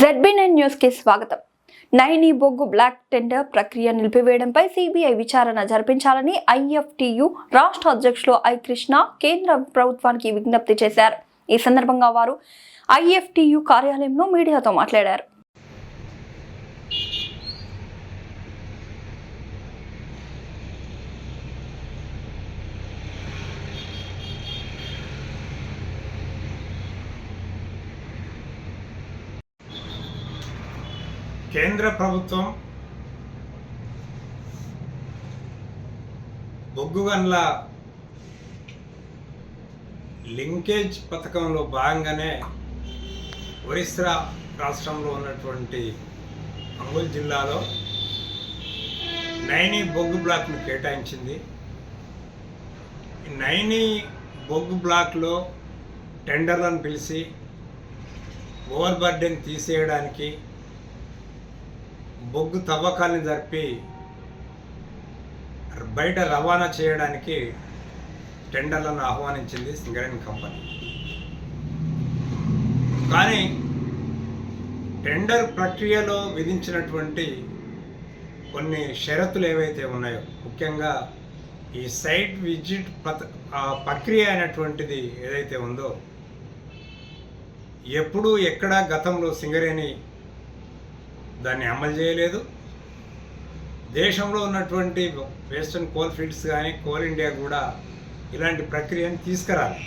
ZB nine news స్వాగతం. నైని బొగ్గు black tender ప్రక్రియ నిలిపివేయడంపై సిబిఐ విచారణ జరిపించాలని ఐఎఫ్టియు రాష్ట్ర అధ్యక్షులు ఐ కృష్ణ కేంద్ర ప్రభుత్వానికి విజ్ఞప్తి చేశారు. ఈ సందర్భంగా వారు ఐఎఫ్టియు కార్యాలయంలో మీడియాతో మాట్లాడారు. కేంద్ర ప్రభుత్వం బొగ్గు గన్ల లింకేజ్ పథకంలో భాగంగానే ఒరిస్సా రాష్ట్రంలో ఉన్నటువంటి అంగుల్ జిల్లాలో నైని బొగ్గు బ్లాక్ను కేటాయించింది. నైని బొగ్గు బ్లాక్లో టెండర్లను పిలిచి ఓవర్ బర్డెన్ తీసేయడానికి బొగ్గు తవ్వకాల్ని జరిపి బయట రవాణా చేయడానికి టెండర్లను ఆహ్వానించింది సింగరేణి కంపెనీ. కానీ టెండర్ ప్రక్రియలో విధించినటువంటి కొన్ని షరతులు ఏవైతే ఉన్నాయో ముఖ్యంగా ఈ సైట్ విజిట్ ప్రక్రియ అయినటువంటిది ఏదైతే ఉందో ఎప్పుడు ఎక్కడ గతంలో సింగరేణి దాన్ని అమలు చేయలేదు. దేశంలో ఉన్నటువంటి వెస్టర్న్ కోల్ ఫీల్డ్స్ కానీ కోల్ ఇండియా కూడా ఇలాంటి ప్రక్రియను తీసుకురాలి.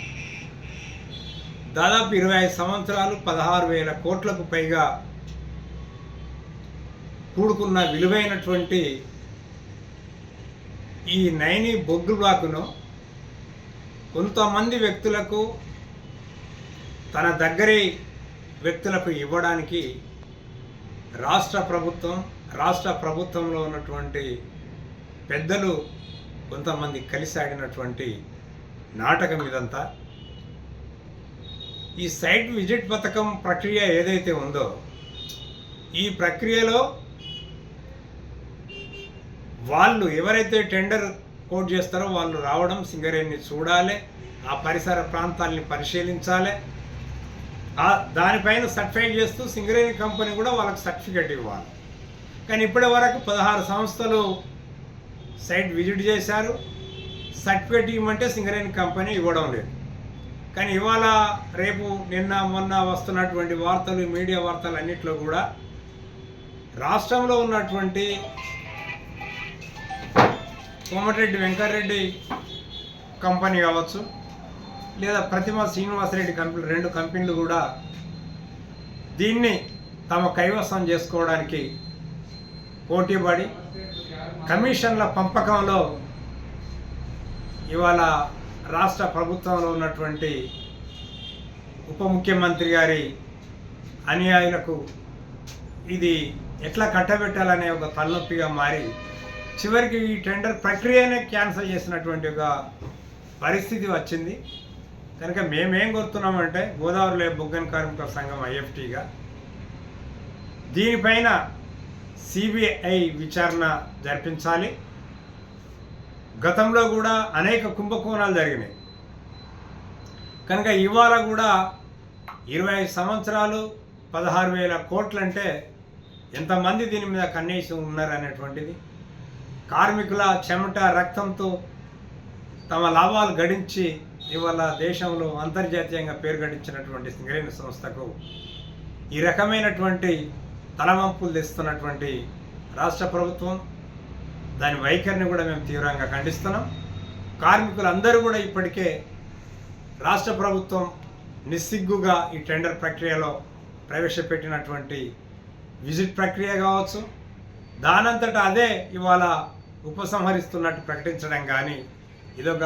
దాదాపు ఇరవై ఐదు సంవత్సరాలు పదహారు వేల కోట్లకు పైగా కూడుకున్న విలువైనటువంటి ఈ నైని బొగ్గు బ్లాకును కొంతమంది వ్యక్తులకు తన దగ్గరే వ్యక్తులకు ఇవ్వడానికి రాష్ట్ర ప్రభుత్వం రాష్ట్ర ప్రభుత్వంలో ఉన్నటువంటి పెద్దలు కొంతమంది కలిసి ఆడినటువంటి నాటకం ఇదంతా. ఈ సైట్ విజిట్ పథకం ప్రక్రియ ఏదైతే ఉందో ఈ ప్రక్రియలో వాళ్ళు ఎవరైతే టెండర్ కోట్ చేస్తారో వాళ్ళు రావడం సింగరేణిని చూడాలి ఆ పరిసర ప్రాంతాల్ని పరిశీలించాలి దానిపైన సర్టిఫై చేస్తూ సింగరేణి కంపెనీ కూడా వాళ్ళకి సర్టిఫికెట్ ఇవ్వాలి. కానీ ఇప్పటి వరకు పదహారు సంస్థలు సైట్ విజిట్ చేశారు. సర్టిఫికేట్ ఇవ్వమంటే సింగరేణి కంపెనీ ఇవ్వడం లేదు. కానీ ఇవాళ రేపు నిన్న మొన్న వస్తున్నటువంటి వార్తలు మీడియా వార్తలు అన్నింటిలో కూడా రాష్ట్రంలో ఉన్నటువంటి కోమటిరెడ్డి వెంకటరెడ్డి కంపెనీ కావచ్చు లేదా ప్రతిమ శ్రీనివాసరెడ్డి కంపెనీ రెండు కంపెనీలు కూడా దీన్ని తమ కైవసం చేసుకోవడానికి పోటీపడి కమిషన్ల పంపకంలో ఇవాళ రాష్ట్ర ప్రభుత్వంలో ఉన్నటువంటి ఉప ముఖ్యమంత్రి గారి అనుయాయులకు ఇది ఎట్లా కట్టబెట్టాలనే ఒక తలనొప్పిగా మారి చివరికి ఈ టెండర్ ప్రక్రియనే క్యాన్సిల్ చేసినటువంటి ఒక పరిస్థితి వచ్చింది. కనుక మేమేం కోరుతున్నామంటే గోదావరిలో బుగ్గన్ కార్మిక సంఘం ఐఎఫ్టీగా దీనిపైన సిబిఐ విచారణ జరిపించాలి. గతంలో కూడా అనేక కుంభకోణాలు జరిగినాయి. కనుక ఇవాళ కూడా ఇరవై ఐదు సంవత్సరాలు పదహారు వేల కోట్లంటే ఎంతమంది దీని మీద కన్నేసి ఉన్నారనేటువంటిది. కార్మికుల చెమట రక్తంతో తమ లాభాలు గడించి ఇవాళ దేశంలో అంతర్జాతీయంగా పేరు గడించినటువంటి సింగరేణి సంస్థకు ఈ రకమైనటువంటి తలవంపులు తెస్తున్నటువంటి రాష్ట్ర ప్రభుత్వం దాని వైఖరిని కూడా మేము తీవ్రంగా ఖండిస్తున్నాం. కార్మికులందరూ కూడా ఇప్పటికే రాష్ట్ర ప్రభుత్వం నిస్సిగ్గుగా ఈ టెండర్ ప్రక్రియలో ప్రవేశపెట్టినటువంటి విజిట్ ప్రక్రియ కావచ్చు దానంతటా అదే ఇవాళ ఉపసంహరిస్తున్నట్టు ప్రకటించడం కానీ ఇదొక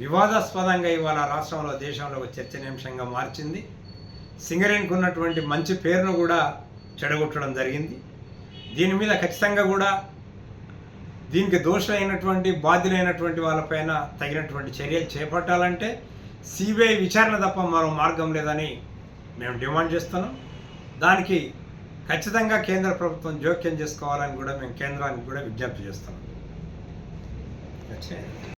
వివాదాస్పదంగా ఇవాళ రాష్ట్రంలో దేశంలో ఒక చర్చనీయాంశంగా మార్చింది. సింగరేణికి ఉన్నటువంటి మంచి పేరును కూడా చెడగొట్టడం జరిగింది. దీని మీద ఖచ్చితంగా కూడా దీనికి దోషులైనటువంటి బాధ్యులైనటువంటి వాళ్ళపైన తగినటువంటి చర్యలు చేపట్టాలంటే సిబిఐ విచారణ తప్ప మరో మార్గం లేదని మేము డిమాండ్ చేస్తున్నాం. దానికి ఖచ్చితంగా కేంద్ర ప్రభుత్వం జోక్యం చేసుకోవాలని కూడా మేము కేంద్రానికి కూడా విజ్ఞప్తి చేస్తున్నాం.